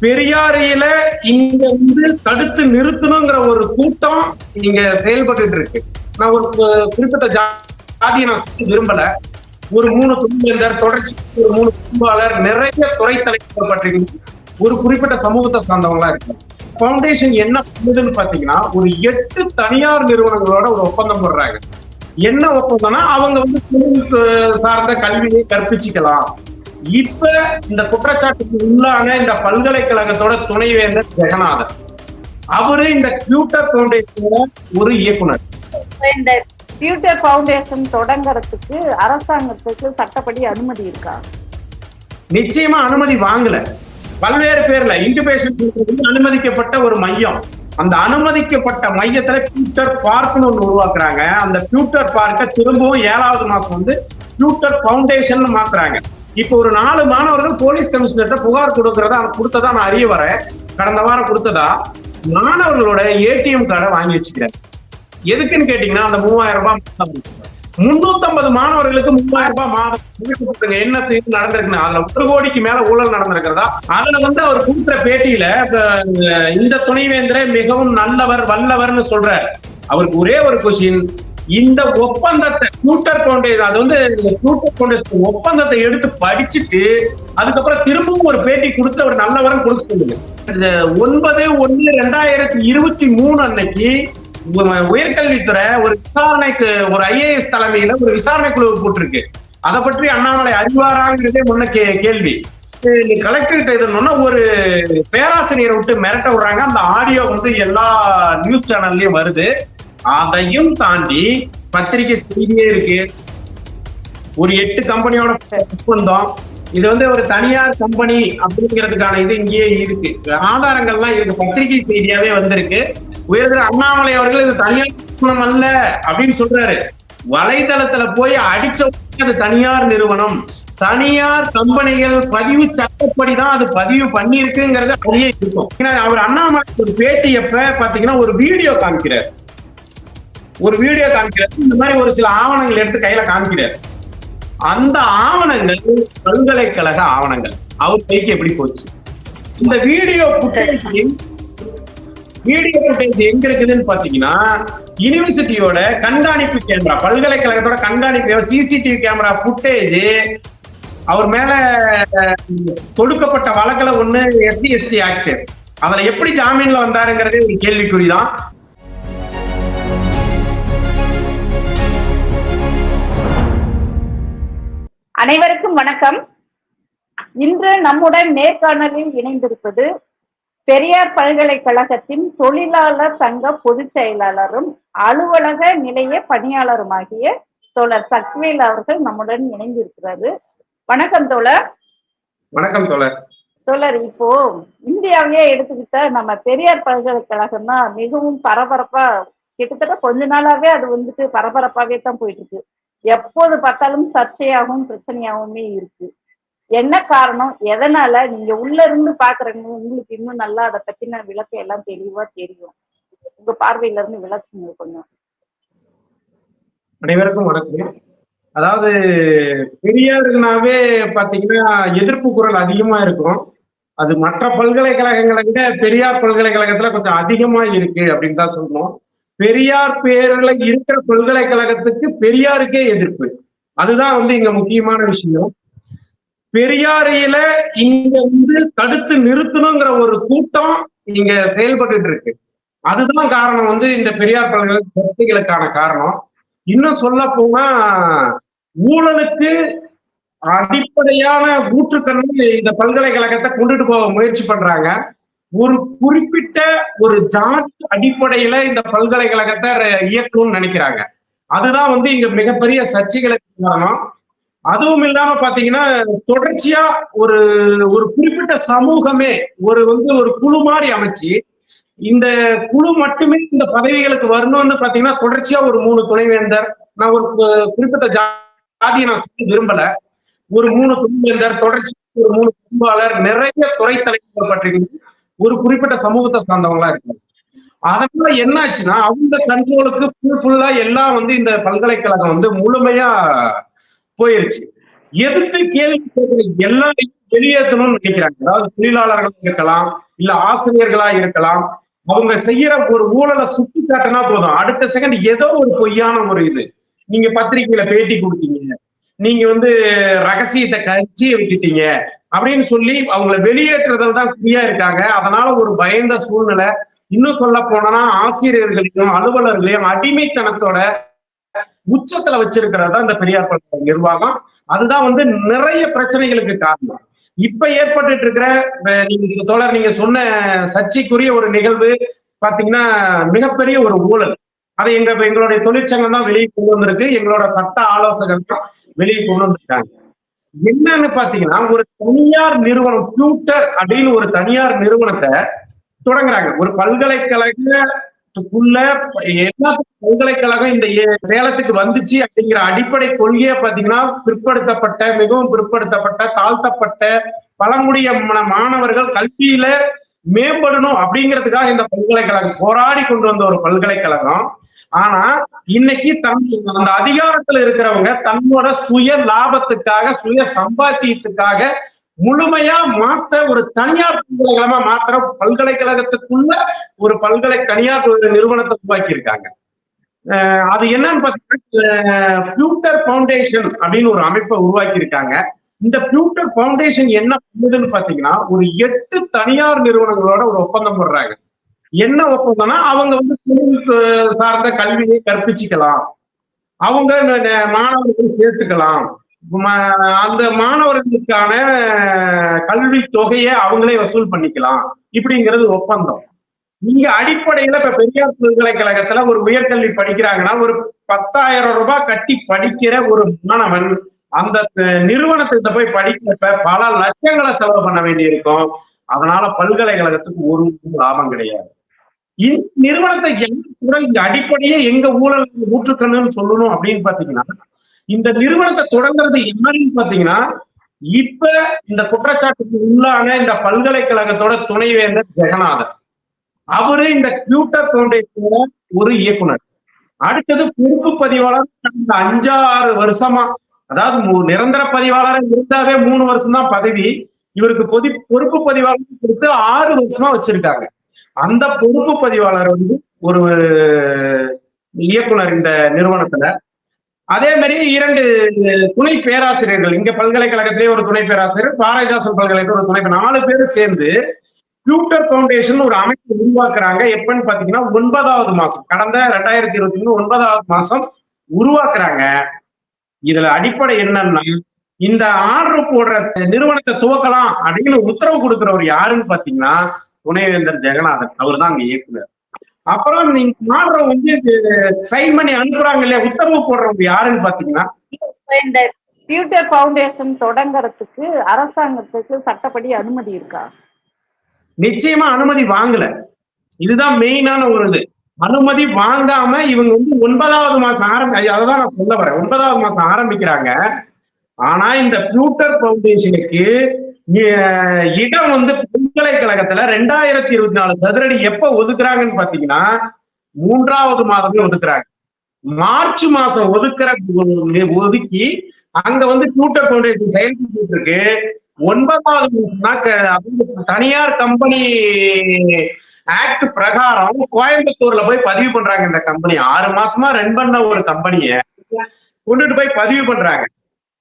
பெரியாரையில இங்க வந்து தடுத்து நிறுத்தணுங்கிற ஒரு கூட்டம் இங்க செயல்பட்டு இருக்கு நான் ஒரு குறிப்பிட்ட ஜா- ஜாதியை நான் விரும்பல. ஒரு மூணு குடும்பத்தினர் தொடர்ச்சி ஒரு மூணு குடும்பாளர் நிறைய துறை தலைவர்கள் பற்றி ஒரு குறிப்பிட்ட சமூகத்தை சார்ந்தவங்களா இருக்கு. ஃபவுண்டேஷன் என்ன பண்ணுதுன்னு பாத்தீங்கன்னா ஒரு எட்டு தனியார் நிறுவனங்களோட ஒரு ஒப்பந்தம் போடுறாங்க. என்ன ஒப்பந்தம்னா அவங்க வந்து சார்ந்த கல்வியை கற்பிச்சுக்கலாம். இப்ப இந்த குற்றச்சாட்டுக்கு உள்ளான இந்த பல்கலைக்கழகத்தோட துணைவேந்தர் ஜெகநாதன். அவரு இந்த கியூட்டர் ஃபவுண்டேஷனோட ஒரு இயக்குனர். இந்த ஃபியூச்சர் ஃபவுண்டேஷன் தொடங்கறதுக்கு அரசாங்கத்துக்கு சட்டப்படி அனுமதி இருக்கா? நிச்சயமா அனுமதி வாங்கல. பல்வேறு பேர்ல இன்குபேஷன் அனுமதிக்கப்பட்ட ஒரு மையம். அந்த அனுமதிக்கப்பட்ட மையத்துல ஃபியூட்டர் பார்க்னு ஒண்ணு உருவாக்குறாங்க. அந்த ஃபியூட்டர் பார்க்க திரும்பவும் ஏழாவது மாசம் வந்து ஃபியூட்டர் ஃபவுண்டேஷன் மாத்துறாங்க. இப்போ ஒரு நாலு மாணவர்கள் போலீஸ் கமிஷனர்கிட்ட புகார் கொடுக்கறதா கொடுத்ததா நான் அறிய வரேன். கடந்த வாரம் கொடுத்ததா? மாணவர்களோட ஏடிஎம் கார்டை வாங்கி வச்சுக்கிறாங்க எதுக்குன்னு கேட்டீங்கன்னா அந்த மூவாயிரம் ரூபாய் முன்னூத்தம்பது மாணவர்களுக்கு மூவாயிரம் ரூபாய் மாதம். கொடுத்துருங்க. என்ன நடந்திருக்குன்னு அதுல ஒரு கோடிக்கு மேல ஊழல் நடந்திருக்கிறதா? அதுல வந்து அவர் கொடுக்குற பேட்டியில இந்த துணைவேந்தரை மிகவும் நல்லவர் வல்லவர்னு சொல்றார். அவருக்கு ஒரே ஒரு கொஸ்டின் இந்த ஒப்பந்தத்தை ஃபியூட்டர் ஃபவுண்டேஷன் அது வந்து ஃபியூட்டர் ஃபவுண்டேஷன் ஒப்பந்தத்தை எடுத்து படிச்சுட்டு அதுக்கப்புறம் திரும்பவும் ஒரு பேட்டி கொடுத்து அவர் நல்லவர்னு கொடுக்க சொல்லுங்க ஒன்பது ஒன்னு ரெண்டாயிரத்தி இருபத்தி மூணு அன்னைக்கு உயர்கல்வித்துறை ஒரு விசாரணைக்கு ஒரு ஐஏஎஸ் தலைமையில ஒரு விசாரணை குழு போட்டிருக்கு. அதை பற்றி அண்ணாமலை அறிவாராங்கிறதே முன்ன கே- கேள்வி. கலெக்டர் எழுதணும்னா ஒரு பேராசிரியரை விட்டு மிரட்ட விடுறாங்க. அந்த ஆடியோ வந்து எல்லா நியூஸ் சேனல்லயும் வருது. அதையும் தாண்டி பத்திரிகை செய்தியே இருக்கு. ஒரு எட்டு கம்பெனியோட ஒப்பந்தம். இது வந்து ஒரு தனியார் கம்பெனி அப்படிங்கிறதுக்கான இது இங்கேயே இருக்கு. ஆதாரங்கள்லாம் இருக்கு. பத்திரிகை செய்தியாவே வந்திருக்கு. உயர்திரு அண்ணாமலை அவர்கள் இது தனியார் நிறுவனம் அல்ல அப்படின்னு சொல்றாரு. வலைதளத்துல போய் அடிச்ச உடனே அது தனியார் நிறுவனம். தனியார் கம்பெனிகள் பதிவு சட்டப்படிதான் அது பதிவு பண்ணிருக்குங்கிறது அப்படியே இருக்கும். ஏன்னா அவர் அண்ணாமலை ஒரு பேட்டி எப்ப பாத்தீங்கன்னா ஒரு வீடியோ காமிக்கிறார். ஒரு வீடியோ காமிக்கிறாரு. இந்த மாதிரி ஒரு சில ஆவணங்கள் எடுத்து கையில காமிக்கிறாரு. அந்த ஆவணங்கள் பல்கலைக்கழக ஆவணங்கள். அவர் கைக்கு எப்படி போச்சு? இந்த வீடியோ புட்டேஜ் வீடியோ புட்டேஜ் எங்க இருக்குதுன்னு பாத்தீங்கன்னா யூனிவர்சிட்டியோட கண்காணிப்பு கேமரா பல்கலைக்கழகத்தோட கண்காணிப்பு சிசிடிவி கேமரா புட்டேஜ் அவர் மேல தொடுக்கப்பட்ட வழக்குல ஒண்ணு எஸ்சி எஸ்டி ஆக்ட் அதுல எப்படி ஜாமீன்ல வந்தாருங்கிறதே ஒரு கேள்விக்குறிதான். அனைவருக்கும் வணக்கம். இன்று நம்முடன் நேர்காணலில் இணைந்திருப்பது பெரியார் பல்கலைக்கழகத்தின் தொழிலாளர் சங்க பொதுச் செயலாளரும் அலுவலக நிலைய பணியாளருமாகிய தோழர் சக்வேல் அவர்கள் நம்முடன் இணைந்திருக்கிறாரு வணக்கம் தோழர். வணக்கம் தோழர். தோழர் இப்போ இந்தியாவிலேயே எடுத்துக்கிட்டா நம்ம பெரியார் பல்கலைக்கழகம் தான் மிகவும் பரபரப்பா கிட்டத்தட்ட கொஞ்ச நாளாவே அது வந்துட்டு பரபரப்பாவே தான் போயிட்டு இருக்கு. எப்போது பார்த்தாலும் சர்ச்சையாகவும் பிரச்சனையாகவுமே இருக்கு. என்ன காரணம்? எதனால? நீங்க உள்ள இருந்து பாக்குறவங்க உங்களுக்கு இன்னும் நல்லா அதை பத்தின விளக்கம் எல்லாம் தெளிவா தெரியும். உங்க பார்வையில இருந்து விளக்குங்க கொஞ்சம். அனைவருக்கும் வணக்கம். அதாவது பெரியாருக்குனாவே பாத்தீங்கன்னா எதிர்ப்பு குரல் அதிகமா இருக்கும். அது மற்ற பல்கலைக்கழகங்களை விட பெரியார் பல்கலைக்கழகத்துல கொஞ்சம் அதிகமா இருக்கு அப்படின்னு தான் சொல்லணும் பெரியார் பேர்ல இருக்கிற பல்கலைக்கழகத்துக்கு பெரியாருக்கே எதிர்ப்பு. அதுதான் வந்து இங்க முக்கியமான விஷயம். பெரியாரையில இங்க வந்து தடுத்து நிறுத்தணுங்கிற ஒரு கூட்டம் இங்க செயல்பட்டு இருக்கு அதுதான் காரணம் வந்து இந்த பெரியார் பல்கலை சர்ச்சைகளுக்கான காரணம். இன்னும் சொல்ல போனா ஊழலுக்கு அடிப்படையான ஊற்றுக்கண்ணை இந்த பல்கலைக்கழகத்தை கொண்டுட்டு போக முயற்சி பண்றாங்க. ஒரு குறிப்பிட்ட ஒரு ஜாதி அடிப்படையில இந்த பல்கலைக்கழகத்தை இயக்கணும்னு நினைக்கிறாங்க. அதுதான் வந்து இங்க மிகப்பெரிய சர்ச்சைகளுக்கு காரணம். அதுவும் இல்லாம பாத்தீங்கன்னா தொடர்ச்சியா ஒரு ஒரு குறிப்பிட்ட சமூகமே ஒரு வந்து ஒரு குழு மாதிரி அமைச்சு இந்த குழு மட்டுமே இந்த பதவிகளுக்கு வரணும்னு பாத்தீங்கன்னா தொடர்ச்சியா ஒரு மூணு துணைவேந்தர் நான் ஒரு குறிப்பிட்ட ஜா- ஜாதியை நான் சொல்ல விரும்பல. ஒரு மூணு துணைவேந்தர் தொடர்ச்சி ஒரு மூணு குடும்பாளர் நிறைய துறை தலைவர்கள் பற்றி ஒரு குறிப்பிட்ட சமூகத்தை சார்ந்தவங்களா இருக்காங்க. அதனால என்னாச்சுன்னா அவங்க கண்ட்ரோலுக்கு ஃபுல் ஃபுல்லா எல்லாம் வந்து இந்த பல்கலைக்கழகம் வந்து முழுமையா போயிருச்சு. எதிர்த்து கேள்வி கேட்கிற எல்லாரையும் வெளியேற்றணும்னு நினைக்கிறாங்க. அதாவது தொழிலாளர்களா இருக்கலாம் இல்ல ஆசிரியர்களா இருக்கலாம். அவங்க செய்யற ஒரு ஊழலை சுட்டி காட்டினா போதும். அடுத்த செகண்ட் ஏதோ ஒரு பொய்யான ஒரு இது. நீங்க பத்திரிகையில பேட்டி கொடுத்தீங்க. நீங்க வந்து ரகசியத்தை கட்சியை விட்டுட்டீங்க. அப்படின்னு சொல்லி அவங்களை வெளியேற்றுறதில் தான் குறியா இருக்காங்க. அதனால ஒரு பயந்த சூழ்நிலை. இன்னும் சொல்ல போனா ஆசிரியர்களையும் அலுவலர்களையும் அடிமைத்தனத்தோட உச்சத்துல வச்சிருக்கிறது தான் இந்த பெரியார் பல்கலை நிர்வாகம். அதுதான் வந்து நிறைய பிரச்சனைகளுக்கு காரணம். இப்ப ஏற்பட்டு இருக்கிற நீங்க தோழர் நீங்க சொன்ன சர்ச்சைக்குரிய ஒரு நிகழ்வு பாத்தீங்கன்னா மிகப்பெரிய ஒரு ஊழல். அதை எங்க எங்களுடைய தொழிற்சங்கம் தான் வெளியே கொண்டு வந்திருக்கு. எங்களோட சட்ட ஆலோசகர் தான் வெளியே கொண்டு வந்திருக்காங்க. என்னன்னு பாத்தீங்கன்னா ஒரு தனியார் நிறுவனம் டியூட்டர் அப்படின்னு ஒரு தனியார் நிறுவனத்தை தொடங்குறாங்க. ஒரு பல்கலைக்கழகத்துக்குள்ள எல்லா பல்கலைக்கழகம் இந்த ஏ- சேலத்துக்கு வந்துச்சு அப்படிங்கிற அடிப்படை கொள்கையை பாத்தீங்கன்னா பிற்படுத்தப்பட்ட மிகவும் பிற்படுத்தப்பட்ட தாழ்த்தப்பட்ட பழங்குடிய மாணவர்கள் கல்வியில மேம்படணும் அப்படிங்கிறதுக்காக இந்த பல்கலைக்கழகம் போராடி கொண்டு வந்த ஒரு பல்கலைக்கழகம். ஆனா இன்னைக்கு தன் அந்த அதிகாரத்துல இருக்கிறவங்க தன்னோட சுய லாபத்துக்காக சுய சம்பாத்தியத்துக்காக முழுமையா மாத்த ஒரு தனியார் பல்கலைக்கழகமா மாத்திர பல்கலைக்கழகத்துக்குள்ள ஒரு பல்கலை தனியார் நிறுவனத்தை உருவாக்கி இருக்காங்க அது என்னன்னு பாத்தீங்கன்னா பியூட்டர் பவுண்டேஷன் அப்படின்னு ஒரு அமைப்பை உருவாக்கி இருக்காங்க இந்த பியூட்டர் பவுண்டேஷன் என்ன பண்ணுதுன்னு பாத்தீங்கன்னா ஒரு எட்டு தனியார் நிறுவனங்களோட ஒரு ஒப்பந்தம் போடுறாங்க. என்ன ஒப்பந்தம்னா அவங்க வந்து தொழில் சார்ந்த கல்வியை கற்பிச்சுக்கலாம். அவங்க ந- மாணவர்கள் சேர்த்துக்கலாம். அந்த மாணவர்களுக்கான கல்வி தொகையை அவங்களே வசூல் பண்ணிக்கலாம். இப்படிங்கிறது ஒப்பந்தம். நீங்க அடிப்படையில இப்ப பெரியார் பல்கலைக்கழகத்துல ஒரு உயர்கல்வி படிக்கிறாங்கன்னா ஒரு பத்தாயிரம் ரூபாய் கட்டி படிக்கிற ஒரு மாணவன் அந்த நிறுவனத்திட்ட போய் படிக்கிறப்ப பல லட்சங்களை செலவு பண்ண வேண்டியிருக்கும். அதனால பல்கலைக்கழகத்துக்கு ஒரு லாபம் கிடையாது. இந்த நிறுவனத்தை கூட அடிப்படையே எங்க ஊழல் ஊற்றுக்கணும்னு சொல்லணும் அப்படின்னு பாத்தீங்கன்னா இந்த நிறுவனத்தை தொடங்குறது என்னன்னு பாத்தீங்கன்னா இப்ப இந்த குற்றச்சாட்டுக்கு உள்ளான இந்த பல்கலைக்கழகத்தோட துணைவேந்தர் ஜெகநாதன். அவரு இந்த கியூட்டர் பவுண்டேஷனோட ஒரு இயக்குனர். அடுத்தது பொறுப்பு பதிவாளர் கடந்த அஞ்சாறு வருஷமா அதாவது நிரந்தர பதிவாளர் இருந்தாவே மூணு வருஷம் தான் பதவி. இவருக்கு பொதி பொறுப்பு பதிவாளர் கொடுத்து ஆறு வருஷமா வச்சிருக்காங்க. அந்த பொறுப்பு பதிவாளர் வந்து ஒரு இயக்குனர் இந்த நிறுவனத்துல. அதே மாதிரி இரண்டு துணை பேராசிரியர்கள் இங்க பல்கலைக்கழகத்திலே ஒரு துணை பேராசிரியர் பாரதிதாசன் பல்கலைக்கழக ஒரு துணை நாலு பேர் சேர்ந்து பியூட்டர் பவுண்டேஷன் ஒரு அமைப்பு உருவாக்குறாங்க. எப்பன்னு பாத்தீங்கன்னா ஒன்பதாவது மாசம் கடந்த ரெண்டாயிரத்தி இருபத்தி மூணு ஒன்பதாவது மாசம் உருவாக்குறாங்க. இதுல அடிப்படை என்னன்னா இந்த ஆர்டர் போடுற நிறுவனத்தை துவக்கலாம் அப்படின்னு உத்தரவு கொடுக்கிறவர் யாருன்னு பாத்தீங்கன்னா துணைவேந்தர் ஜெகநாதன் அவர் தான் அங்க இயக்குனர். அப்புறம் நீங்க ஆர்டர் வந்து சைன் பண்ணி அனுப்புறாங்க இல்லையா? உத்தரவு போடுறவங்க யாருன்னு பாத்தீங்கன்னா இந்த ஃபியூச்சர் ஃபவுண்டேஷன் தொடங்கறதுக்கு அரசாங்கத்துக்கு சட்டப்படி அனுமதி இருக்கா? நிச்சயமா அனுமதி வாங்கல. இதுதான் மெயினான ஒரு இது. அனுமதி வாங்காம இவங்க வந்து ஒன்பதாவது மாசம் ஆரம்பி அததான் நான் சொல்ல வரேன். ஒன்பதாவது மாசம் ஆரம்பிக்கிறாங்க. ஆனா இந்த பியூட்டர் பவுண்டேஷனுக்கு இடம் வந்து பல்கலைக்கழகத்துல ரெண்டாயிரத்தி இருபத்தி நாலு சதுரடி எப்ப ஒதுக்குறாங்கன்னு பாத்தீங்கன்னா மூன்றாவது மாதமே ஒதுக்குறாங்க. மார்ச் மாசம் ஒதுக்குற ஒதுக்கி அங்க வந்து பியூட்டர் பவுண்டேஷன் செயல்பட்டு இருக்கு ஒன்பதாவது தனியார் கம்பெனி ஆக்ட் பிரகாரம் கோயம்புத்தூர்ல போய் பதிவு பண்றாங்க இந்த கம்பெனி. ஆறு மாசமா ரன் பண்ண ஒரு கம்பெனிய கொண்டுட்டு போய் பதிவு பண்றாங்க.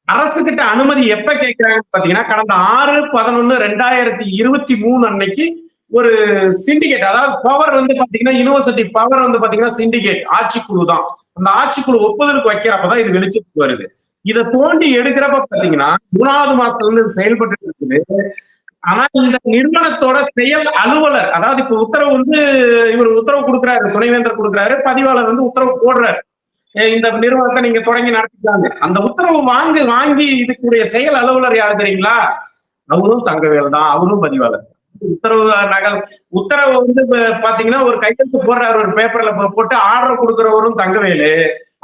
அரசு கிட்ட அனுமதி எப்ப கேட்கிறாங்கன்னு பாத்தீங்கன்னா கடந்த ஆறு பதினொன்னு ரெண்டாயிரத்தி இருபத்தி மூணு அன்னைக்கு ஒரு சிண்டிகேட் அதாவது பவர் வந்து பாத்தீங்கன்னா யூனிவர்சிட்டி பவர் வந்து பாத்தீங்கன்னா சிண்டிகேட் ஆட்சிக்குழு தான். அந்த ஆட்சிக்குழு ஒப்புதலுக்கு வைக்கிறப்பதான் இது வெளிச்சத்துக்கு வருது. இதை தோண்டி எடுக்கிறப்ப பாத்தீங்கன்னா மூணாவது மாசத்துல இருந்து இது செயல்பட்டு இருக்குது. ஆனா இந்த நிறுவனத்தோட செயல் அலுவலர் அதாவது இப்ப உத்தரவு வந்து இவர் உத்தரவு கொடுக்குறாரு துணைவேந்தர் கொடுக்குறாரு பதிவாளர் வந்து உத்தரவு போடுறாரு. இந்த நிறுவனத்தை நீங்க தொடங்கி நடத்திட்டாங்க. அந்த உத்தரவு வாங்கி வாங்கி இதுக்குடைய செயல் அலுவலர் யாரு தெரியுங்களா? அவரும் தங்கவேல் தான். அவரும் பதிவாளர் உத்தரவு நகல் உத்தரவு வந்து பாத்தீங்கன்னா ஒரு கையெழுத்து போடுறாரு ஒரு பேப்பர்ல போட்டு ஆர்டர் கொடுக்கறவரும் தங்கவேலு.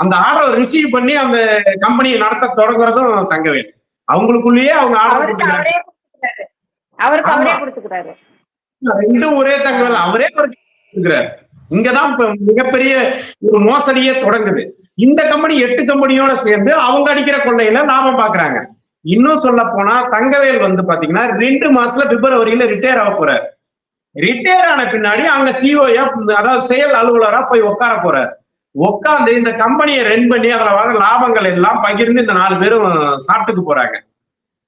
அந்த ஆர்டர் ரிசீவ் பண்ணி அந்த கம்பெனியை நடத்த தொடங்குறதும் தங்கவேலு. அவங்களுக்குள்ளேயே அவங்க ஆர்டர் கொடுத்துக்கிறாரு. ரெண்டும் ஒரே தகவல் அவரே இருக்கிறார் இங்கதான் மிகப்பெரிய ஒரு மோசடியே தொடங்குது. இந்த கம்பெனி எட்டு கம்பெனியோட சேர்ந்து அவங்க அடிக்கிற கொள்ளையில லாபம் பாக்குறாங்க. இன்னும் சொல்ல போனா தங்கவேல் வந்து பாத்தீங்கன்னா ரெண்டு மாசத்துல பிப்ரவரியில ரிட்டையர் ஆக போறாரு. ரிட்டையர் ஆன பின்னாடி அங்க சிஓயா அதாவது செயல் அலுவலரா போய் உட்கார போறாரு. உட்காந்து இந்த கம்பெனியை ரன் பண்ணி அதுல வர லாபங்கள் எல்லாம் பகிர்ந்து இந்த நாலு பேரும் சாப்பிட்டுக்கு போறாங்க.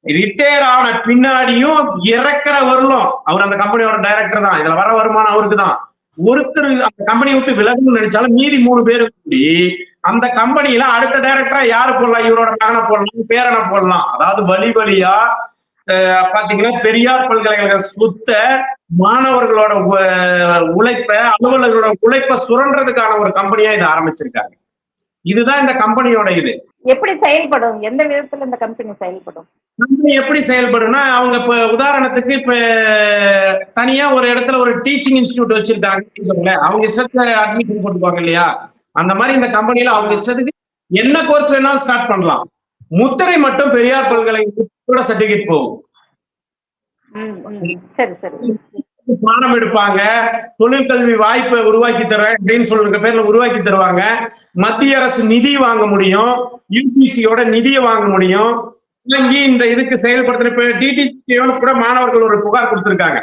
ரிட்டையர் ஆன பின்னாடியும் இறக்குற வரலும் அவர் அந்த கம்பெனியோட டைரக்டர் தான். இதுல வர வருமானம் அவருக்கு தான் ஒருத்தர் அந்த கம்பெனியை விட்டு விலகணும்னு நினைச்சாலும் மீதி மூணு பேரு கூடி அந்த கம்பெனியில அடுத்த டைரக்டரா யாரு போடலாம்? இவரோட மகனை போடலாம் பேரனை போடலாம். அதாவது வழி வழியா அஹ், பாத்தீங்கன்னா பெரியார் பல்கலைக்கழக சொத்த மாணவர்களோட உழைப்ப அலுவலர்களோட உழைப்ப சுரண்டுறதுக்கான ஒரு கம்பெனியா இதை ஆரம்பிச்சிருக்காங்க. இதுதான் இந்த கம்பெனியோட இது. எப்படி செயல்படும்? எந்த விதத்துல இந்த கம்பெனி செயல்படும்? கம்பெனி எப்படி செயல்படும்னா அவங்க இப்ப உதாரணத்துக்கு இப்ப தனியா ஒரு இடத்துல ஒரு டீச்சிங் இன்ஸ்டிடியூட் வச்சிருக்காங்க அவங்க இஷ்டத்துல அட்மிஷன் போட்டுக்குவாங்க இல்லையா? அந்த மாதிரி இந்த கம்பெனில அவங்க இஷ்டத்துக்கு என்ன கோர்ஸ் வேணாலும் ஸ்டார்ட் பண்ணலாம். முத்திரை மட்டும் பெரியார் பல்கலைக்கழகத்தோட சர்டிபிகேட் போகும். சரி சரி. பாடம் எடுப்பாங்க தொழிற்கல்வி வாய்ப்பை உருவாக்கி தருவேன் அப்படின்னு சொல்ற பேர்ல உருவாக்கி தருவாங்க. மத்திய அரசு நிதி வாங்க முடியும் யூபிசியோட நிதியை வாங்க முடியும். இலங்கி இந்த இதுக்கு செயல்படுத்துற இப்ப டிடிசியோட கூட மாணவர்கள் ஒரு புகார் கொடுத்திருக்காங்க.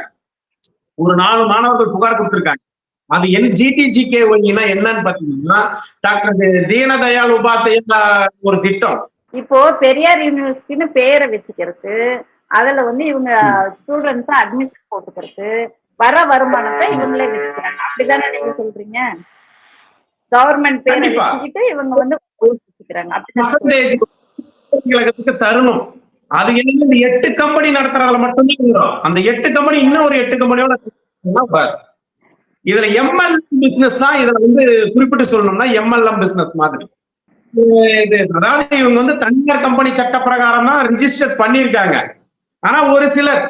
ஒரு நாலு மாணவர்கள் புகார் கொடுத்திருக்காங்க. அது என் ஜிடிஜிகே ஒய்னா என்னன்னு பாத்தீங்கன்னா டாக்டர் தீனதயாள் உபாத்தியா ஒரு திட்டம். இப்போ பெரியார் யூனிவர்சிட்டின்னு பேரை வச்சுக்கிறது. அதுல வந்து இவங்க ஸ்டூடெண்ட்ஸ் அட்மிஷன் போட்டுக்கிறது. வர வருமானத்தை இவங்களே வச்சுக்கிறாங்க அப்படிதானே நீங்க சொல்றீங்க? கவர்மெண்ட் பேரை. வச்சுக்கிட்டு இவங்க வந்து வச்சுக்கிறாங்க தரணும். அது என்ன எட்டு கம்பெனி நடத்துறதுல மட்டும்தான் அந்த எட்டு கம்பெனி இன்னும் ஒரு எட்டு கம்பெனியோட. இதுல எம்எல்எம் பிசினஸ் தான் இதுல வந்து குறிப்பிட்டு சொல்லணும்னா எம்எல்எம் பிசினஸ் மாதிரி. இது அதாவது இவங்க வந்து தனியார் கம்பெனி சட்ட பிரகாரம் தான் ரிஜிஸ்டர் பண்ணியிருக்காங்க. ஆனா ஒரு சிலர்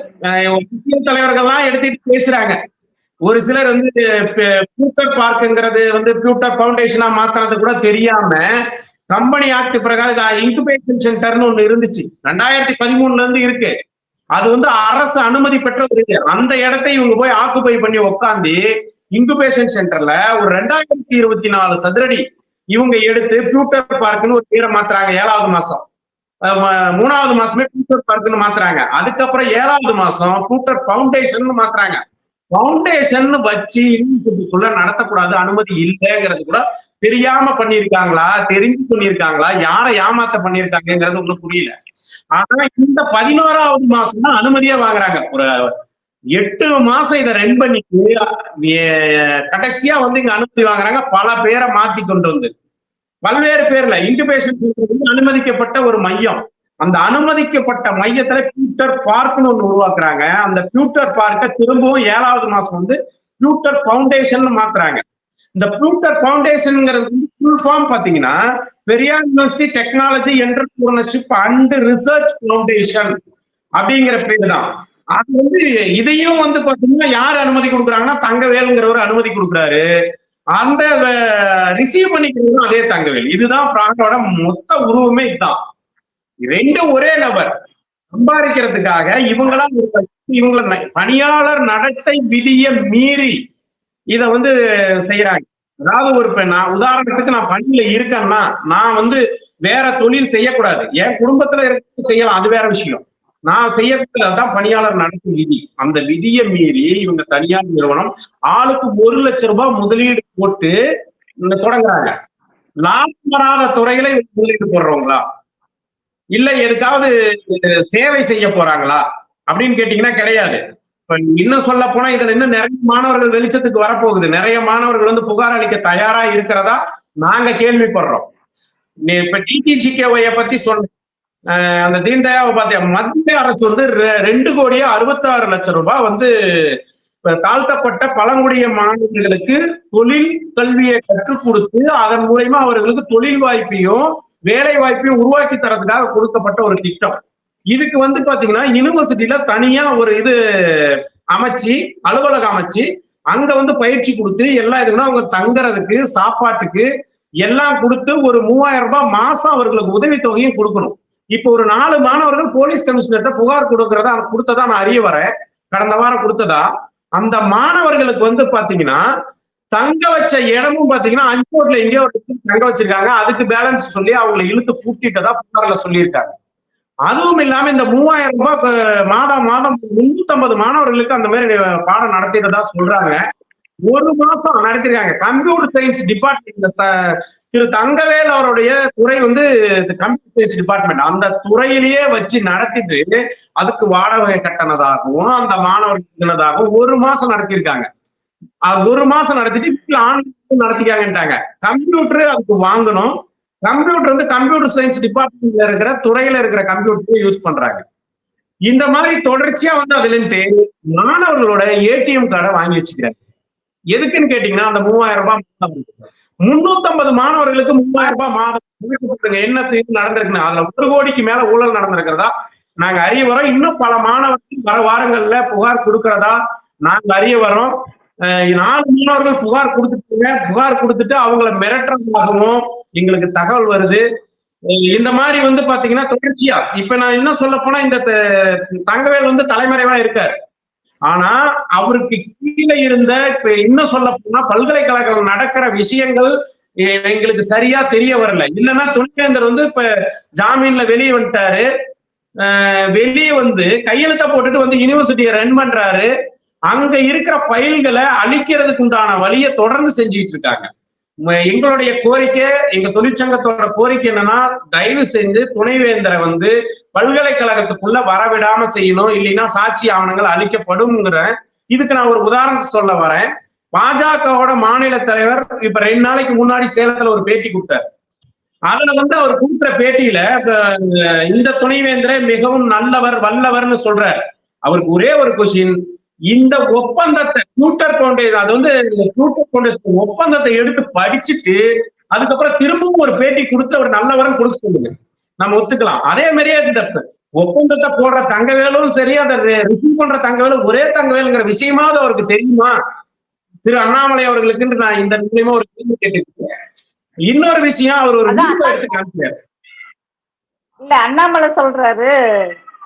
முக்கிய தலைவர்கள்லாம் எடுத்துட்டு பேசுறாங்க. ஒரு சிலர் வந்து பியூட்டர் பார்க்குங்கிறது வந்து பியூட்டர் பவுண்டேஷனா மாத்தினது கூட தெரியாம கம்பெனி ஆக்ட் பிரகாரம் இன்குபேஷன் சென்டர்னு ஒண்ணு இருந்துச்சு. ரெண்டாயிரத்தி பதிமூணுல இருந்து இருக்கு. அது வந்து அரசு அனுமதி பெற்ற ஒரு அந்த இடத்தை இவங்க போய் ஆக்குபை பண்ணி உட்காந்து இன்குபேஷன் சென்டர்ல ஒரு ரெண்டாயிரத்தி இருபத்தி நாலு சதுரடி இவங்க எடுத்து பியூட்டர் பார்க்குன்னு ஒரு பேரை மாத்துறாங்க ஏழாவது மாசம். மூணாவது மாசமே பியூட்டர் பார்க்னு மாத்துறாங்க. அதுக்கப்புறம் ஏழாவது மாசம் பியூட்டர் பவுண்டேஷன் மாத்துறாங்க. பவுண்டேஷன் வச்சு யூனிவர்சிட்டிக்குள்ள நடத்தக்கூடாது அனுமதி இல்லைங்கிறது கூட தெரியாம பண்ணியிருக்காங்களா? தெரிஞ்சு பண்ணியிருக்காங்களா? யாரை ஏமாத்த பண்ணியிருக்காங்கிறது ஒண்ணும் புரியல. ஆனா இந்த பதினோராவது மாசம் தான் அனுமதியா வாங்குறாங்க. ஒரு எட்டு மாசம் இதை ரன் பண்ணிட்டு கடைசியா வந்து இங்க அனுமதி வாங்குறாங்க. பல பேரை மாத்தி கொண்டு வந்து. பல்வேறு பேர்ல இன்குபேஷன் அனுமதிக்கப்பட்ட ஒரு மையம். அந்த அனுமதிக்கப்பட்ட மையத்துல பியூட்டர் பார்க்னு ஒன்று உருவாக்குறாங்க. அந்த பியூட்டர் பார்க்க திரும்பவும் ஏழாவது மாசம் வந்து பியூட்டர் பவுண்டேஷன் மாத்துறாங்க. இந்த பியூட்டர் பவுண்டேஷன்ங்கிறது வந்து ஃபுல் ஃபார்ம் பாத்தீங்கன்னா Periyar university technology entrepreneurship and research foundation அப்படிங்கிற பேர் தான். அது வந்து இதையும் வந்து பாத்தீங்கன்னா யார் அனுமதி கொடுக்குறாங்கன்னா தங்கவேலுங்கிறவர் அனுமதி கொடுக்குறாரு. அந்த ரிசீவ் பண்ணிக்கிறதும் அதே தங்கவேல். இதுதான் பிராண்டோட மொத்த உருவமே இதுதான். ரெண்டும் ஒரே நபர். சம்பாதிக்கிறதுக்காக இவங்களா ஒரு இவங்கள பணியாளர் நடத்தை விதியை மீறி இத வந்து செய்யறாங்க அதாவது ஒரு நான் உதாரணத்துக்கு நான் பணியில இருக்கேன்னா நான் வந்து வேற தொழில் செய்யக்கூடாது. என் குடும்பத்துல இருக்க செய்யலாம் அது வேற விஷயம். நான் செய்யறதுல தான் பணியாளர் நடக்கும் விதி. அந்த விதியை மீறி இவங்க தனியார் நிறுவனம் ஆளுக்கு ஒரு லட்சம் ரூபாய் முதலீடு போட்டு இந்த தொடங்குறாங்க. லாபம் வராத துறையில இவங்க முதலீடு போடுறவங்களா? இல்ல எதுக்காவது சேவை செய்ய போறாங்களா? அப்படின்னு கேட்டீங்கன்னா கிடையாது. இப்ப இன்னும் சொல்ல போனா இதுல இன்னும் நிறைய மாணவர்கள் வெளிச்சத்துக்கு வரப்போகுது. நிறைய மாணவர்கள் வந்து புகார் அளிக்க தயாரா இருக்கிறதா நாங்க கேள்விப்படுறோம். நீ இப்ப டிடிஜிகேஒய பத்தி சொல்றோம் அந்த தீன்தயாவை உபாத்தியா மத்திய அரசு வந்து ரெ- ரெண்டு கோடியே அறுபத்தாறு லட்சம் ரூபாய் வந்து தாழ்த்தப்பட்ட பழங்குடிய மாணவர்களுக்கு தொழில் கல்வியை கற்றுக் கொடுத்து அதன் மூலயமா அவர்களுக்கு தொழில் வாய்ப்பையும் வேலை வாய்ப்பையும் உருவாக்கி தரதுக்காக கொடுக்கப்பட்ட ஒரு திட்டம். இதுக்கு வந்து பாத்தீங்கன்னா யூனிவர்சிட்டியில தனியா ஒரு இது அமைச்சு அலுவலகம் அமைச்சு அங்க வந்து பயிற்சி கொடுத்து எல்லா இதுக்குன்னா அவங்க தங்குறதுக்கு சாப்பாட்டுக்கு எல்லாம் கொடுத்து ஒரு மூவாயிரம் ரூபாய் மாசம் அவர்களுக்கு உதவித்தொகையும் கொடுக்கணும். இப்போ ஒரு நாலு மாணவர்கள் போலீஸ் கமிஷனர்கிட்ட புகார் கொடுக்கறதா கொடுத்ததா நான் அறிய வரேன். கடந்த வாரம் கொடுத்ததா? அந்த மாணவர்களுக்கு வந்து பாத்தீங்கன்னா தங்க வச்ச இடமும் பாத்தீங்கன்னா அஞ்சோட்ல எங்கேயோ ஒரு தங்க வச்சிருக்காங்க. அதுக்கு பேலன்ஸ் சொல்லி அவங்களை இழுத்து பூட்டிட்டதா புகார்ல சொல்லியிருக்காங்க. அதுவும் இல்லாம இந்த மூவாயிரம் ரூபாய் மாதம் மாதம் முன்னூத்தி மாணவர்களுக்கு அந்த மாதிரி பாடம் நடத்திட்டதா சொல்றாங்க. ஒரு மாசம் நடத்திருக்காங்க. கம்ப்யூட்டர் சயின்ஸ் டிபார்ட்மெண்ட் திரு தங்கவேல் அவருடைய துறை வந்து கம்ப்யூட்டர் சயின்ஸ் டிபார்ட்மெண்ட் அந்த துறையிலேயே வச்சு நடத்திட்டு அதுக்கு வாடகை கட்டணதாகவும் அந்த மாணவர்களுக்கு ஒரு மாசம் நடத்தியிருக்காங்க. ஒரு மாசம் நடத்திட்டு வீட்டுல ஆன்லைன் நடத்திக்காங்கன்ட்டாங்க. கம்ப்யூட்டர் அதுக்கு வாங்கணும். கம்ப்யூட்டர் வந்து கம்ப்யூட்டர் சயின்ஸ் டிபார்ட்மெண்ட்ல இருக்கிற துறையில இருக்கிற கம்ப்யூட்டர் யூஸ் பண்றாங்க. இந்த மாதிரி தொடர்ச்சியா வந்து அதுலன்ட்டு மாணவர்களோட ஏடிஎம் கார்டை வாங்கி வச்சுக்கிறாங்க. எதுக்குன்னு கேட்டீங்கன்னா அந்த மூவாயிரம் ரூபாய் முன்னூத்தி மாணவர்களுக்கு மூவாயிரம் ரூபாய் மாதம் கொடுத்துருங்க. என்ன தீர்வு நடந்திருக்குன்னு. அதுல ஒரு கோடிக்கு மேல ஊழல் நடந்திருக்கிறதா? நாங்க அறிய வரோம். இன்னும் பல மாணவர்கள் வர வாரங்கள்ல புகார் கொடுக்கறதா? நாங்க அறிய வரோம். நாலு மாணவர்கள் புகார் கொடுத்துட்டாங்க. புகார் கொடுத்துட்டு அவங்கள மிரட்டுறதாகவும் எங்களுக்கு தகவல் வருது. இந்த மாதிரி வந்து பாத்தீங்கன்னா தொடர்ச்சியா. இப்ப நான் என்ன சொல்ல போனா இந்த த- தங்கவேல் வந்து தலைமறைவா இருக்காரு. ஆனா அவருக்கு கீழே இருந்த இப்ப இன்னும் சொல்ல போனா பல்கலைக்கழகம் நடக்கிற விஷயங்கள் எங்களுக்கு சரியா தெரிய வரல. இல்லைன்னா துணைவேந்தர் வந்து இப்ப ஜாமீன்ல வெளியே வந்துட்டாரு. வெளியே வந்து கையெழுத்த போட்டுட்டு வந்து யூனிவர்சிட்டியை ரன் பண்றாரு. அங்க இருக்கிற ஃபைல்களை அழிக்கிறதுக்கு உண்டான வழியை தொடர்ந்து செஞ்சுட்டு இருக்காங்க. எங்களுடைய கோரிக்கை எங்க தொழிற்சங்கத்தோட கோரிக்கை என்னன்னா தயவு செஞ்சு துணைவேந்தரை வந்து பல்கலைக்கழகத்துக்குள்ள வரவிடாம செய்யணும் இல்லைன்னா சாட்சி ஆவணங்கள் அளிக்கப்படும்ங்கிற இதுக்கு நான் ஒரு உதாரணத்தை சொல்ல வரேன். பாஜகவோட மாநில தலைவர் இப்ப ரெண்டு நாளைக்கு முன்னாடி சேலத்துல ஒரு பேட்டி கொடுத்தார். அதுல வந்து அவர் கொடுக்குற பேட்டியில இந்த துணைவேந்தரை மிகவும் நல்லவர் வல்லவர்னு சொல்றார். அவருக்கு ஒரே ஒரு கொஸ்டின் இந்த ஒப்பந்தத்தை ட்விட்டர் ஃபவுண்டேஷன் அது வந்து ட்விட்டர் ஃபவுண்டேஷன் ஒப்பந்தத்தை எடுத்து படிச்சுட்டு அதுக்கப்புறம் திரும்பவும் ஒரு பேட்டி கொடுத்து அவர் நல்லவரும் கொடுக்க சொல்லுங்க. நம்ம ஒத்துக்கலாம். அதே மாதிரியே இந்த ஒப்பந்தத்தை போடுற தங்கவேலும் சரி அதை ரிசீவ் பண்ற தங்கவேலும் ஒரே தங்கவேலுங்கிற விஷயமாவது அவருக்கு தெரியுமா? திரு அண்ணாமலை அவர்களுக்கு நான் இந்த நிலையமா ஒரு கேள்வி கேட்டுக்கிறேன் இன்னொரு விஷயம் அவர் ஒரு எடுத்து காமிச்சார் இல்ல அண்ணாமலை சொல்றாரு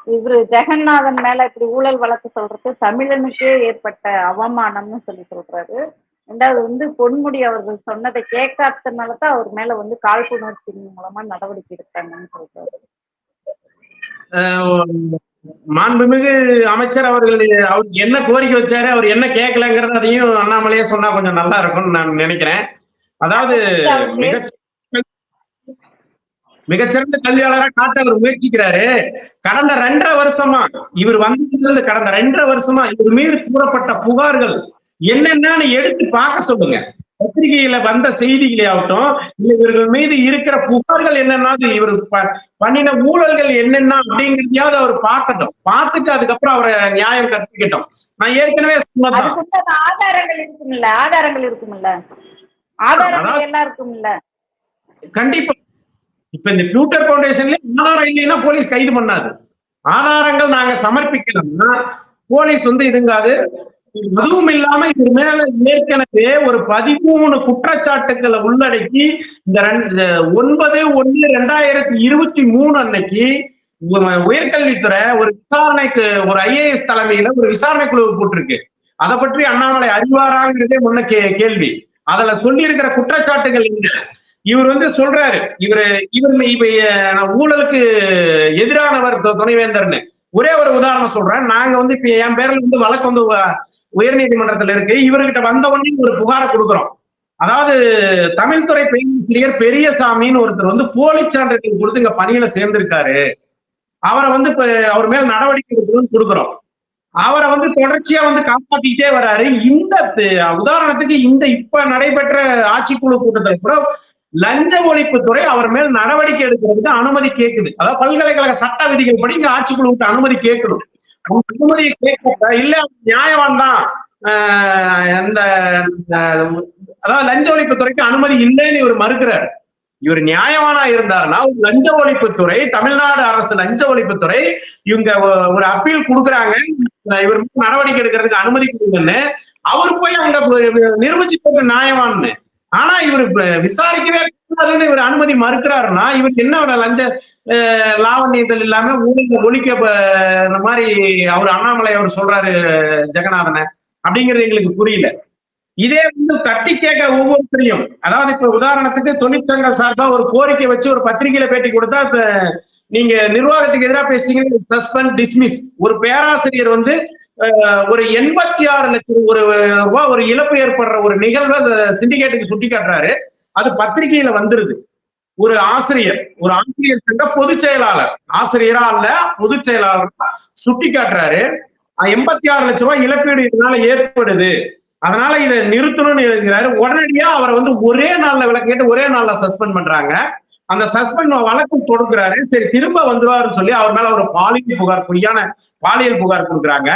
இவரு ஜெகநாதன் மேல இப்படி ஊழல் வழக்கு சொல்றது தமிழனுக்கே ஏற்பட்ட அவமானம்னு சொல்லி சொல்றாரு. ரெண்டாவது வந்து பொன்முடி அவர்கள் சொன்னதை கேட்காததுனால தான் அவர் மேல வந்து காழ்ப்புணர்ச்சி மூலமா நடவடிக்கை எடுத்தாங்கன்னு சொல்றாரு. மாண்புமிகு அமைச்சர் அவர்கள் அவர் என்ன கோரிக்கை வச்சாரு அவர் என்ன கேட்கலங்கிறது அதையும் அண்ணாமலையே சொன்னா கொஞ்சம் நல்லா இருக்கும்னு நான் நினைக்கிறேன். அதாவது மிக மிகச்சிறந்த கல்வியாளரா காட்ட அவர் முயற்சிக்கிறாரு. கடந்த ரெண்டரை வருஷமா இவர் வந்ததிலிருந்து கடந்த ரெண்டரை வருஷமா இவர் மீது கூறப்பட்ட புகார்கள் என்னென்னு எடுத்து பார்க்க சொல்லுங்க. பத்திரிகையில வந்த செய்திகளே ஆகட்டும் இவர்கள் மீது இருக்கிற புகார்கள் என்னன்னா இவர் பண்ணின ஊழல்கள் என்னென்ன அப்படிங்கிறதையாவது அவர் பார்க்கட்டும். பார்த்துட்டு அதுக்கப்புறம் அவரை நியாயம் கற்பிக்கட்டும். நான் ஏற்கனவே சொன்னதான் ஆதாரங்கள் இருக்கும்ல ஆதாரங்கள் இருக்கும்ல. ஆதாரங்கள் எல்லாம் இருக்கும்ல. கண்டிப்பா இப்ப இந்த பியூட்டர் பவுண்டேஷன்ல ஆதாரம் இல்லைன்னா போலீஸ் கைது பண்ணாது. ஆதாரங்கள் நாங்க சமர்ப்பிக்கணும்னா போலீஸ் வந்து இதுங்காது. அதுவும் இல்லாம இது மேல ஏற்கனவே ஒரு பதிமூணு குற்றச்சாட்டுக்களை உள்ளடக்கி இந்த ரெண்டு- ஒன்பது ஒன்னு ரெண்டாயிரத்தி இருபத்தி மூணு அன்னைக்கு உயர்கல்வித்துறை ஒரு விசாரணைக்கு ஒரு ஐஏஎஸ் தலைமையில ஒரு விசாரணை குழு போட்டிருக்கு. அதை பற்றி அண்ணாமலை அறிவாராங்கிறதே முன்ன கே கேள்வி. அதுல சொல்லி இருக்கிற குற்றச்சாட்டுகள் என்ன? இவர் வந்து சொல்றாரு இவரு இவர் இப்ப ஊழலுக்கு எதிரானவர் துணைவேந்தர்னு. ஒரே ஒரு உதாரணம் சொல்றேன். நாங்க வந்து இப்ப என் பேர்ல வந்து வழக்கு வந்து உயர் உயர்நீதிமன்றத்துல இருக்கு. இவர்கிட்ட வந்த உடனே ஒரு புகாரை கொடுக்குறோம். அதாவது தமிழ்துறை பேராசிரியர் பெரியசாமின்னு ஒருத்தர் வந்து போலி சான்றிதழ் கொடுத்து இங்க பணியில சேர்ந்திருக்காரு. அவரை வந்து இப்ப அவர் மேல் நடவடிக்கை எடுக்கணும்னு கொடுக்குறோம். அவரை வந்து தொடர்ச்சியா வந்து காப்பாற்றிக்கிட்டே வராரு. இந்த உதாரணத்துக்கு இந்த இப்ப நடைபெற்ற ஆட்சிக்குழு கூட்டத்தில் கூட லஞ்ச ஒழிப்புத்துறை அவர் மேல் நடவடிக்கை எடுக்கிறதுக்கு அனுமதி கேக்குது. அதாவது பல்கலைக்கழக சட்ட விதிகள் படி இங்க ஆட்சிக்குழுவுக்கு அனுமதி கேட்கணும். அனுமதியை கேட்க இல்ல நியாயவான் தான். இந்த அதாவது லஞ்ச ஒழிப்புத்துறைக்கு அனுமதி இல்லைன்னு இவர் மறுக்கிறார். இவர் நியாயவானா இருந்தாருன்னா லஞ்ச ஒழிப்புத்துறை தமிழ்நாடு அரசு லஞ்ச ஒழிப்புத்துறை இவங்க ஒரு அப்பீல் கொடுக்குறாங்க. இவர் நடவடிக்கை எடுக்கிறதுக்கு அனுமதி கொடுங்கன்னு அவர் போய் அங்க நிரூபிச்சு நியாயவான்னு. ஆனா இவர் விசாரிக்கவே கூடாதுன்னு இவர் அனுமதி மறுக்கிறாருன்னா இவர் என்ன லஞ்ச லாவண்யத்தில் இல்லாம ஊழல் ஒழிக்க இந்த மாதிரி அவர் அண்ணாமலை அவர் சொல்றாரு ஜெகநாதனை. அப்படிங்கிறது எங்களுக்கு புரியல. இதே வந்து தட்டி கேட்க ஒவ்வொருத்தரையும் அதாவது இப்ப உதாரணத்துக்கு தொழிற்சங்க சார்பா ஒரு கோரிக்கை வச்சு ஒரு பத்திரிகையில பேட்டி கொடுத்தா இப்ப நீங்க நிர்வாகத்துக்கு எதிராக பேசுறீங்க சஸ்பெண்ட் டிஸ்மிஸ் ஒரு பேராசிரியர் வந்து ஒரு எண்பத்தி ஆறு லட்சம் ஒரு ரூபாய் ஒரு இழப்பு ஏற்படுற ஒரு நிகழ்வை சிண்டிகேட்டுக்கு சுட்டி காட்டுறாரு. அது பத்திரிகையில வந்துருது. ஒரு ஆசிரியர் ஒரு ஆசிரியர் சென்ற பொதுச் செயலாளர். ஆசிரியரா அல்ல பொதுச் செயலாளர் சுட்டி காட்டுறாரு. எண்பத்தி ஆறு லட்சம் ரூபாய் இழப்பீடு இதனால ஏற்படுது. அதனால இதை நிறுத்தணும்னு எழுதுகிறாரு. உடனடியா அவரை வந்து ஒரே நாள்ல விளக்கு கேட்டு ஒரே நாள்ல சஸ்பெண்ட் பண்றாங்க. அந்த சஸ்பெண்ட் வழக்கு தொடுக்கிறாரு. சரி திரும்ப வந்துருவாருன்னு சொல்லி அவர் மேல ஒரு பாலியல் புகார் பொய்யான பாலியல் புகார் கொடுக்குறாங்க.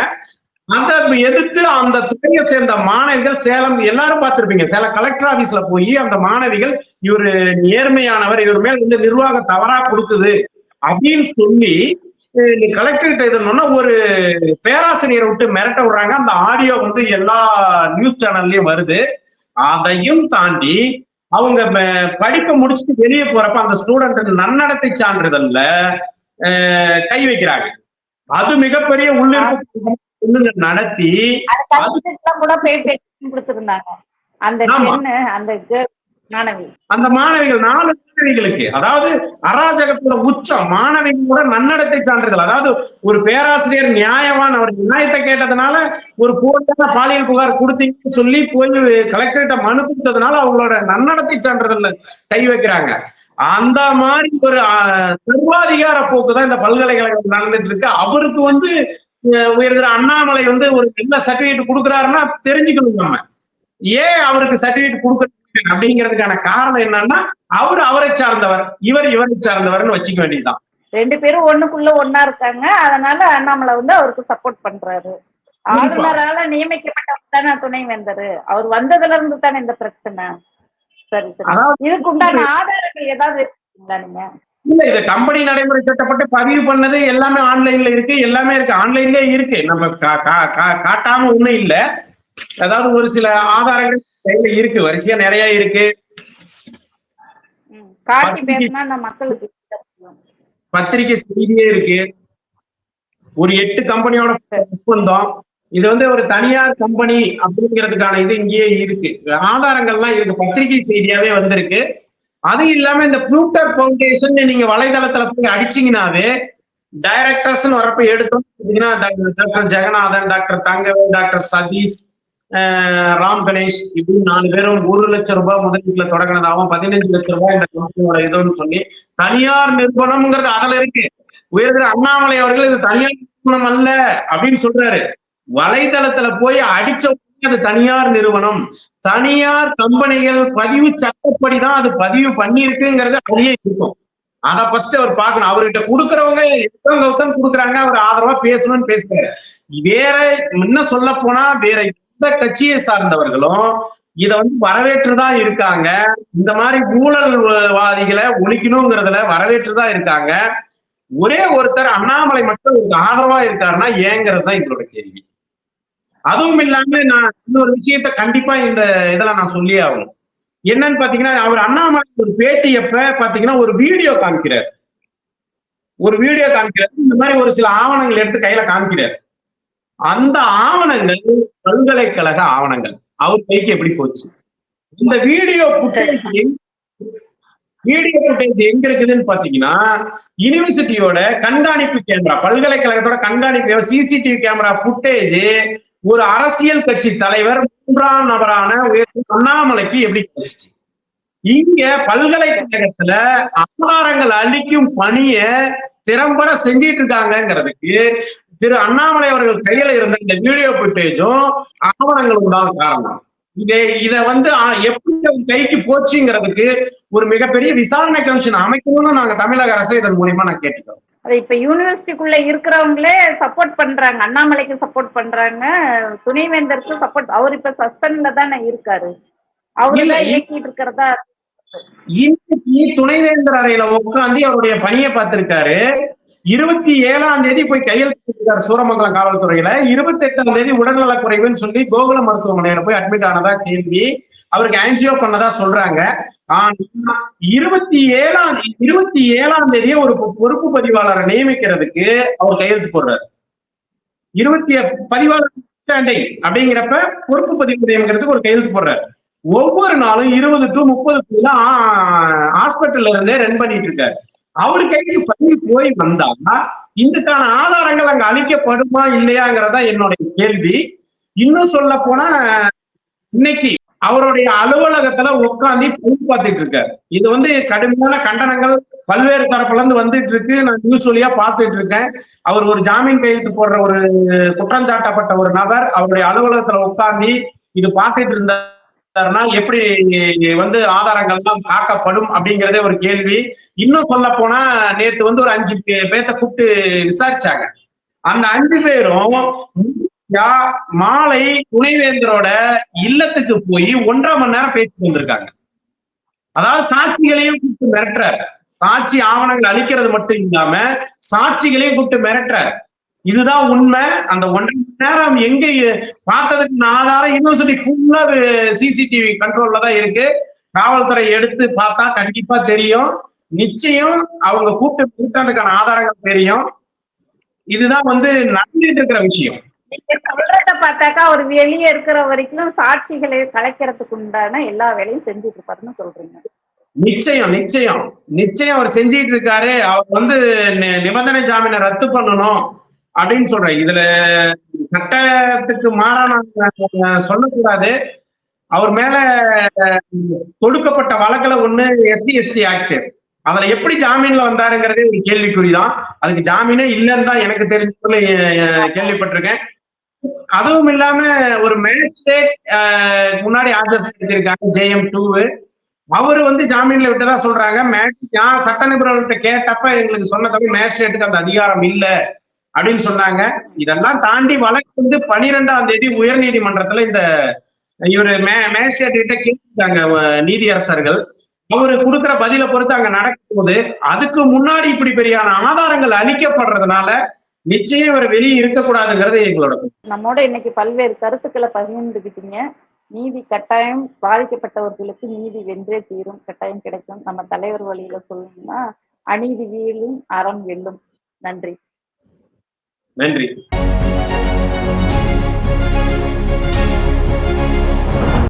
அந்த எதிர்த்து அந்த துறையை சேர்ந்த மாணவிகள் சேலம் எல்லாரும் பார்த்திருப்பீங்க. சேலம் கலெக்டர் ஆபீஸ்ல போய் அந்த மாணவிகள் இவர் நேர்மையானவர் இவர் மேல் வந்து நிர்வாகம் தவறா கொடுக்குது அப்படின்னு சொல்லி கலெக்டர்கிட்ட கிட்ட ஒரு பேராசிரியரை விட்டு மிரட்ட விடுறாங்க. அந்த ஆடியோ வந்து எல்லா நியூஸ் சேனல்லையும் வருது. அதையும் தாண்டி அவங்க ம- படிப்பை முடிச்சுட்டு வெளியே போறப்ப அந்த ஸ்டூடெண்ட் நன்னடத்தை சான்றிதழ்ல கை வைக்கிறாங்க. அது மிகப்பெரிய உள்ளிருப்பு நடத்தி கூட கொடுத்திருந்தாங்க. அந்த அந்த அந்த மாணவிகள் நாலு மாணவிகளுக்கு அதாவது அராஜகத்தோட உச்சம் மாணவிகளோட நன்னடத்தை சான்றிதழ் அதாவது ஒரு பேராசிரியர் நியாயமான அவர் நியாயத்தை கேட்டதுனால ஒரு போலியான பாலியல் புகார் கொடுத்தீங்கன்னு சொல்லி போய் கலெக்டர்கிட்ட மனு கொடுத்ததுனால அவங்களோட நன்னடத்தை சான்றிதழ்ல கை வைக்கிறாங்க. அந்த மாதிரி ஒரு சர்வாதிகார போக்கு தான் இந்த பல்கலைக்கழகம் நடந்துட்டு இருக்கு. அவருக்கு வந்து உயர்கிற அண்ணாமலை வந்து ஒரு என்ன சர்டிபிகேட் கொடுக்குறாருன்னா தெரிஞ்சுக்கணும் நம்ம. ஏன் அவருக்கு சர்டிபிகேட் கொடுக்க அப்படிங்கிறதுக்கான காரணம் என்னன்னா அவர் அவரை சார்ந்தவர். இவர் இவரை சார்ந்தவர்னு வச்சுக்க வேண்டியதுதான். ரெண்டு பேரும் ஒண்ணுக்குள்ள ஒண்ணா இருக்காங்க. அதனால அண்ணாமலை வந்து அவருக்கு சப்போர்ட் பண்றாரு. ஆளுநரால நியமிக்கப்பட்டவர் தானே துணை வேந்தரு அவர் வந்ததுல இருந்து தானே இந்த பிரச்சனை. சரி சரி. அதாவது இதுக்கு உண்டான ஆதாரங்கள் ஏதாவது இல்ல இது கம்பெனி நடைமுறை சட்டப்பட்டு பதிவு பண்ணது எல்லாமே ஆன்லைன்ல இருக்கு எல்லாமே இருக்கு. ஆன்லைன்லயே இருக்கு. நம்ம காட்டாம ஒண்ணும் இல்ல. அதாவது ஒரு சில ஆதாரங்கள் கையில இருக்கு. வரிசையா நிறைய இருக்கு. பத்திரிகை செய்தியே இருக்கு. ஒரு எட்டு கம்பெனியோட ஒப்பந்தம் இது வந்து ஒரு தனியார் கம்பெனி அப்படிங்கிறதுக்கான இது இங்கேயே இருக்கு. ஆதாரங்கள்லாம் இருக்கு. பத்திரிகை செய்தியாவே வந்திருக்கு. அது இல்லாம இந்த ப்ளூட்டர் ஃபவுண்டேஷன் நீங்க வலைதளத்துல போய் அடிச்சீங்கன்னாவே டைரக்டர்ஸ் வரப்ப எடுத்தோம். பார்த்தீங்கன்னா doctor Jagannathan doctor Thangavel doctor Sathish ஆஹ் ராம் கணேஷ் இப்படி நாலு பேரும் ஒரு லட்சம் ரூபாய் முதலீட்டுல தொடங்கினதாகவும் பதினஞ்சு லட்சம் ரூபாய் இந்த கம்பெனியோட இதுன்னு சொல்லி தனியார் நிறுவனம்ங்கிறது அதுல இருக்கு. உயர்கிற அண்ணாமலை அவர்கள் இது தனியார் நிறுவனம் அல்ல அப்படின்னு சொல்றாரு. வலைதளத்துல போய் அடிச்ச அது தனியார் நிறுவனம். தனியார் கம்பெனிகள் பதிவு சட்டப்படிதான் அது பதிவு பண்ணியிருக்குங்கிறது அப்படியே இருக்கும். அதை ஃபர்ஸ்ட் அவர் பார்க்கணும். அவர்கிட்ட கொடுக்கறவங்க எத்தனை கௌதம் கொடுக்குறாங்க. அவர் ஆதரவா பேசணும்னு பேசுறாரு. வேற என்ன சொல்ல போனா வேற எந்த கட்சியை சார்ந்தவர்களும் இத வந்து வரவேற்றுதான் இருக்காங்க. இந்த மாதிரி ஊழல்வாதிகளை ஒழிக்கணுங்கிறதுல வரவேற்றுதான் இருக்காங்க. ஒரே ஒருத்தர் அண்ணாமலை மட்டும் ஆதரவா இருக்காருன்னா ஏங்கிறது தான் எங்களோட கேள்வி. அதுவும் இல்லாம நான் இன்னொரு விஷயத்த கண்டிப்பா இந்த இதுல நான் சொல்லியே ஆகணும். என்னன்னு பாத்தீங்கன்னா அவர் அண்ணாமலை ஒரு பேட்டி எப்ப பாத்தீங்கன்னா ஒரு வீடியோ காமிக்கிறார். ஒரு வீடியோ காமிக்கிறார். இந்த மாதிரி ஒரு சில ஆவணங்கள் எடுத்து கையில காமிக்கிறார். அந்த ஆவணங்கள் பல்கலைக்கழக ஆவணங்கள். அவர் கைக்கு எப்படி போச்சு? இந்த வீடியோ புட்டேஜ் வீடியோ புட்டேஜ் எங்க இருக்குதுன்னு பாத்தீங்கன்னா யூனிவர்சிட்டியோட கண்காணிப்பு கேமரா பல்கலைக்கழகத்தோட கண்காணிப்பு சிசிடிவி கேமரா புட்டேஜ் ஒரு அரசியல் கட்சி தலைவர் மூன்றாம் நபரான அண்ணாமலைக்கு எப்படி கிடைச்சிச்சு? இங்க பல்கலைக்கழகத்துல ஆதாரங்கள் அளிக்கும் பணிய திறம்பட செஞ்சிட்டு இருக்காங்கிறதுக்கு திரு அண்ணாமலை அவர்கள் கையில இருந்த இந்த வீடியோ புட்டேஜும் ஆவணங்களும் தான் காரணம். இதை இத வந்து எப்படி கைக்கு போச்சுங்கிறதுக்கு ஒரு மிகப்பெரிய விசாரணை கமிஷன் அமைக்கணும்னு நாங்க தமிழக அரசு இதன் மூலியமா நான் கேட்டுக்கிறோம். அது இப்ப யூனிவர்சிட்டிக்குள்ள இருக்கிறவங்களே சப்போர்ட் பண்றாங்க. அண்ணாமலைக்கு சப்போர்ட் பண்றாங்க. துணைவேந்தருக்கு சப்போர்ட் அவர் இப்ப சஸ்பெண்ட்ல தானே இருக்காரு. அவரு இல்ல, தான் இ- இயக்கிட்டு இருக்கிறதா? இன்னைக்கு துணைவேந்தர் அறையில உட்காந்து அவருடைய பணியை பார்த்திருக்காரு. இருபத்தி ஏழாம் தேதி போய் கையெழுத்திருக்காரு சூரமங்கலம் காவல்துறையில. இருபத்தி எட்டாம் தேதி உடல்நலக் குறைவுன்னு சொல்லி கோகுல மருத்துவமனையில போய் அட்மிட் ஆனதா கேள்வி. அவருக்கு ஆன்ஜியோ பண்ணதா சொல்றாங்க. ஆனா இருபத்தி ஏழாம் இருபத்தி ஏழாம் தேதியே ஒரு பொ- பொறுப்பு பதிவாளரை நியமிக்கிறதுக்கு அவர் கையெழுத்து போடுறாரு. இருபத்தி பதிவாளர் அப்படிங்கிறப்ப பொறுப்பு பதிவு நியமிக்கிறதுக்கு ஒரு கையெழுத்து போடுறாரு. ஒவ்வொரு நாளும் இருபது டு முப்பதுக்குள்ள ஹாஸ்பிட்டல்ல இருந்தே ரன் பண்ணிட்டு இருக்காரு. அவர் கைக்கு பதில் போய் வந்தா இதுக்கான ஆதாரங்கள் அங்க அளிக்கப்படுமா இல்லையாங்கிறதா என்னுடைய கேள்வி. இன்னும் சொல்ல போனா இன்னைக்கு அவருடைய அலுவலகத்துல உட்காந்து ஃபைல் பார்த்துட்டு இருக்காரு இது வந்து கடுமையான கண்டனங்கள் பல்வேறு தரப்புல இருந்து வந்துட்டு இருக்கு நான் நியூஸ் வழியா பார்த்துட்டு இருக்கேன் அவர் ஒரு ஜாமீன் கையெழுத்து போடுற ஒரு குற்றம் சாட்டப்பட்ட ஒரு நபர் அவருடைய அலுவலகத்துல உட்காந்து இது பார்த்துட்டு இருந்தார் எப்படி வந்து ஆதாரங்கள்லாம் காக்கப்படும் அப்படிங்கறதே ஒரு கேள்வி. இன்னும் சொல்ல போனா நேத்து வந்து ஒரு அஞ்சு பேர்த்த கூப்பிட்டு விசாரிச்சாங்க. அந்த அஞ்சு பேரும் மாலை துணைவேந்தரோட இல்லத்துக்கு போய் ஒன்றரை மணி நேரம் பேசிட்டு வந்திருக்காங்க. அதாவது சாட்சிகளையும் கூப்பிட்டு மிரட்டுறாரு. சாட்சி ஆவணங்கள் அளிக்கிறது மட்டும் இல்லாம சாட்சிகளையும் கூப்பிட்டு மிரட்டுறாரு. இதுதான் உண்மை. அந்த ஒன்றரை நேரம் எங்க? பார்த்ததுக்கு ஆதாரம் யூனிவர்சிட்டி ஃபுல்லா சிசிடிவி கண்ட்ரோல்ல தான் இருக்கு. காவல்துறை எடுத்து பார்த்தா கண்டிப்பா தெரியும். நிச்சயம் அவங்க கூப்பிட்டு கூட்டத்துக்கான ஆதாரங்கள் தெரியும். இதுதான் வந்து நடந்துட்டு இருக்கிற விஷயம். சொல்றத பார்த்தாக்கா அவர் வெளியே இருக்கிற வரைக்கும் சாட்சிகளை கலைக்கிறதுக்கு உண்டான எல்லா வேலையும் செஞ்சுட்டு இருப்பாருன்னு சொல்றீங்க. நிச்சயம் நிச்சயம். நிச்சயம் அவர் செஞ்சிட்டு இருக்காரு. அவர் வந்து நிபந்தனை ஜாமீனை ரத்து பண்ணணும். அப்படின்னு சொல்றேன். இதுல சட்டத்துக்கு மாறான சொல்லக்கூடாது. அவர் மேல தொடுக்கப்பட்ட வழக்குல ஒண்ணு எஸ்சி எஸ்டி ஆக்ட். அதுல எப்படி ஜாமீன்ல வந்தாருங்கிறதே ஒரு கேள்விக்குறிதான். அதுக்கு ஜாமீனே இல்லைன்னு தான் எனக்கு தெரிஞ்ச கேள்விப்பட்டிருக்கேன். அதுவும் இல்லாம ஒரு மேஜிஸ்ட்ரேட் முன்னாடி ஆர்டர்ஸ் எடுத்திருக்காங்க ஜேஎம் டூ அவரு வந்து ஜாமீன்ல விட்டதா சொல்றாங்க. மேஜ்- நான் சட்ட நிபுணர்கிட்ட கேட்டப்ப எங்களுக்கு சொன்ன தவிர மேஜிஸ்ட்ரேட்டுக்கு அந்த அதிகாரம் இல்லை. அப்படின்னு சொன்னாங்க. இதெல்லாம் தாண்டி வழக்கு வந்து பனிரெண்டாம் தேதி உயர் நீதிமன்றத்துல இந்த இவரு மே மேஜிஸ்ட்ரேட் கிட்ட கேட்டாங்க நீதியரசர்கள். அவரு கொடுக்குற பதிலை பொறுத்து அங்க நடக்கும்போது அதுக்கு முன்னாடி இப்படி பெரியான ஆதாரங்கள் அளிக்கப்படுறதுனால நிச்சயம் இவர் வெளியே இருக்கக்கூடாதுங்கிறது எங்களோட நம்மோட இன்னைக்கு பல்வேறு கருத்துக்களை பகிர்ந்துக்கிட்டீங்க நீதி கட்டாயம் பாதிக்கப்பட்டவர்களுக்கு நீதி வென்றே தீரும் கட்டாயம் கிடைக்கும். நம்ம தலைவர் வழியில சொல்லணும்னா அநீதி வீழும் அறம் வெல்லும். நன்றி. நன்றி.